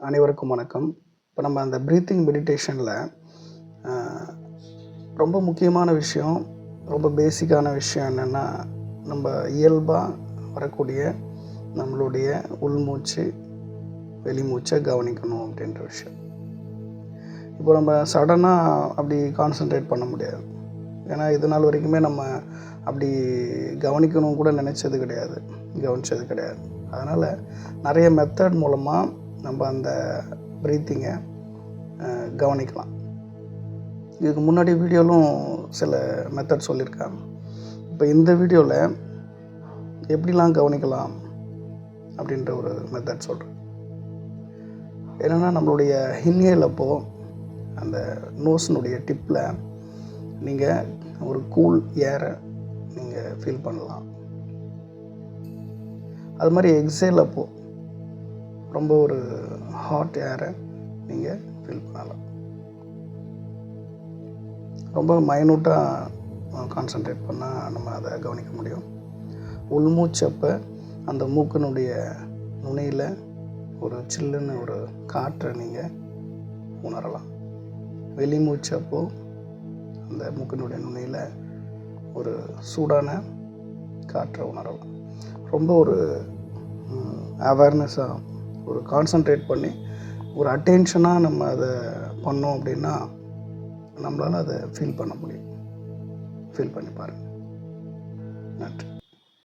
அனைவருக்கும் வணக்கம். இப்போ நம்ம அந்த ப்ரீத்திங் மெடிடேஷனில் ரொம்ப முக்கியமான விஷயம் ரொம்ப பேசிக்கான விஷயம் என்னென்னா நம்ம இயல்பாக வரக்கூடிய நம்மளுடைய உள்மூச்சு வெளிமூச்சை கவனிக்கணும் அப்படின்ற விஷயம். இப்போ நம்ம சடனாக அப்படி கான்சென்ட்ரேட் பண்ண முடியாது. ஏன்னா இது நாள் வரைக்குமே நம்ம அப்படி கவனிக்கணும் கூட நினச்சது கிடையாது. கவனிச்சது கிடையாது. அதனால் நிறைய மெத்தட் மூலமாக நம்ம அந்த ப்ரீத்திங்கை கவனிக்கலாம். இதுக்கு முன்னாடி வீடியோலும் சில மெத்தட் சொல்லியிருக்காங்க இப்போ இந்த வீடியோவில் எப்படிலாம் கவனிக்கலாம் அப்படின்ற ஒரு மெத்தட் சொல்கிறேன் என்னென்னா நம்மளுடைய இன்ஹேல் அப்போது அந்த நோஸினுடைய டிப்பில் நீங்கள் ஒரு கூல் ஏரை நீங்கள் ஃபீல் பண்ணலாம். அது மாதிரி எக்ஸேல் அப்போது ரொம்ப ஒரு ஹாட் ஏரை நீங்கள் ஃபீல் பண்ணலாம். ரொம்ப மைனூட்டாக கான்சன்ட்ரேட் பண்ணால் நம்ம அதை கவனிக்க முடியும். உள்மூச்சப்போ அந்த மூக்கினுடைய நுனியில் ஒரு சில்லுன்னு ஒரு காற்றை நீங்கள் உணரலாம். வெளிமூச்சப்போ அந்த மூக்கினுடைய நுனியில் ஒரு சூடான காற்றை உணரலாம். ரொம்ப ஒரு அவேர்னஸாக ஒரு கான்சன்ட்ரேட் பண்ணி ஒரு அட்டென்ஷனாக நம்ம அதை பண்ணோம் அப்படின்னா நம்மளால் அதை ஃபீல் பண்ண முடியும். ஃபீல் பண்ணி பாருங்கள் நன்றி.